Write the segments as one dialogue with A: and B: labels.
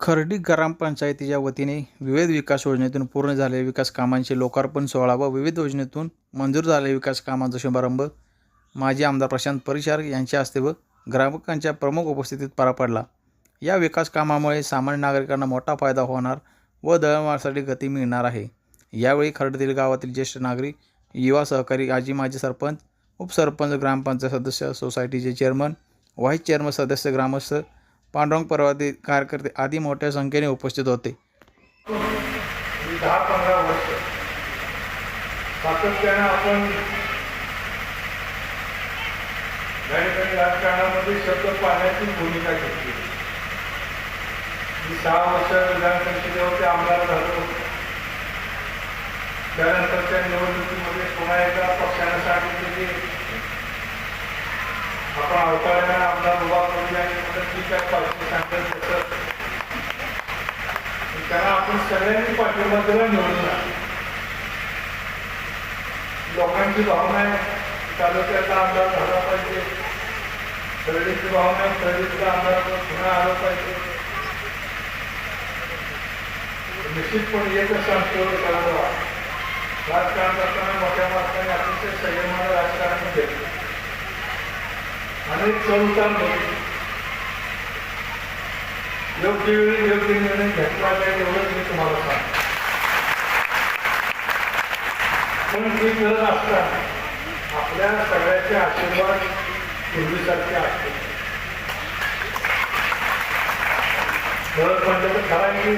A: खर्डी ग्रामपंचायतीच्या वतीने विविध विकास योजनेतून पूर्ण झालेल्या विकास कामांचे लोकार्पण सोहळा व विविध योजनेतून मंजूर झालेल्या विकास कामांचा शुभारंभ माजी आमदार प्रशांत परिचार यांच्या हस्ते व ग्राहकांच्या प्रमुख उपस्थितीत पार पडला. या विकास कामामुळे सामान्य नागरिकांना मोठा फायदा होणार व दळणवळणासाठी गती मिळणार आहे. यावेळी खर्डीतील गावातील ज्येष्ठ नागरिक युवा सहकारी आजी माजी सरपंच उपसरपंच ग्रामपंचायत सदस्य सोसायटीचे चेअरमन व्हाईस चेअरमन सदस्य ग्रामस्थ पांडुरंग पर्वती कार्यकर्ते आदी मोठ्या संख्येने उपस्थित होते.
B: दहा पंधरा वर्ष सातत्यानं आपण राजकारणामध्ये शब्द पाहण्याची भूमिका घेतली. मी सहा वर्ष विधान परिषदेवरती आमदार झालो. त्यानंतरच्या निवडणुकीमध्ये पुन्हा एकदा पक्षानं सांगितले की आपण अवताळ्यानं आमदार उभा करूया आणि त्याला आपण सगळ्यांनी पाठिंबा दिला निवडून लोकांची भावना आहे. तालुक्याचा आमदार झाला पाहिजे. खरेडीची भावना आहे. खरेडीचा आमदार पुन्हा आला पाहिजे. निश्चितपणे एकच सांगतो करावा राजकारण करताना मोठ्या माणसाने अतिशय संयमानं राजकारण केलं. अनेक चढउतार योग्य वेळी योग्य निर्णय घेतला नाही एवढंच मी तुम्हाला सांगतो पण ती गरज असताना आपल्या सगळ्याचे आशीर्वाद पूर्वीसारखे असते गरज म्हटलं तर खरा की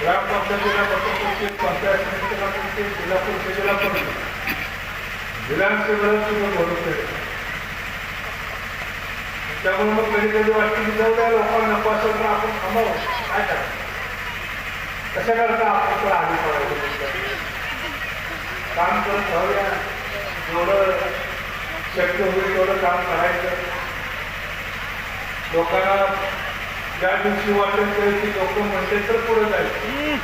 B: ग्रामपंचायतीला पटकन पंचायत समितीला पण जिल्हा परिषदेला पण विधानसभेला तुम्ही भरून त्यामुळे मग कधी कधी वाटतं की जाऊ द्या लोकांना नको असेल तर आपण थांबावं. काय करायचं कशा करता आपण तर आधी पडायचं काम करत राहूया जेवढं शक्य होईल तेवढं काम करायचं. लोकांना ज्या दिवशी वाटेल दिवशी लोक म्हणते तर पुढे जायचं.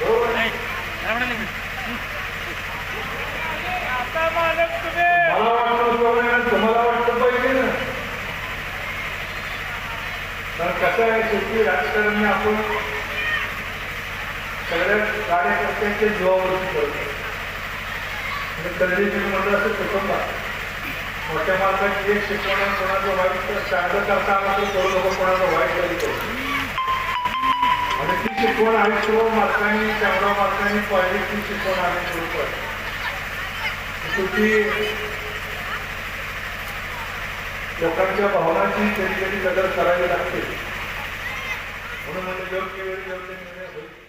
B: बरोबर? आहे? मला वाटतं बरोबर आहे, तुम्हाला वाटतं पाहिजे ना कारण कसं आहे शेवटी राजकारण आपण सगळ्या कार्यकर्त्यांच्या जीवावरती करतो. म्हणजे कधी तुम्ही म्हटलं असं कुटुंबा मोठ्या माणसाची एक शिकवण कोणाचं वाईट तर चांगलं करता आलं तर करू नको कोणाचं वाईट कधी करू आणि ती शिकवण आयुष्यभर मालकांनी चांगल्या मालकांनी पाहिजे ती शिकवण आम्ही सुरू करतो. शेवटी लोकांच्या भावनाची कधी कधी कदर करावी लागते. म्हणून म्हणजे योग्य वेळी योग्य निर्णय होईल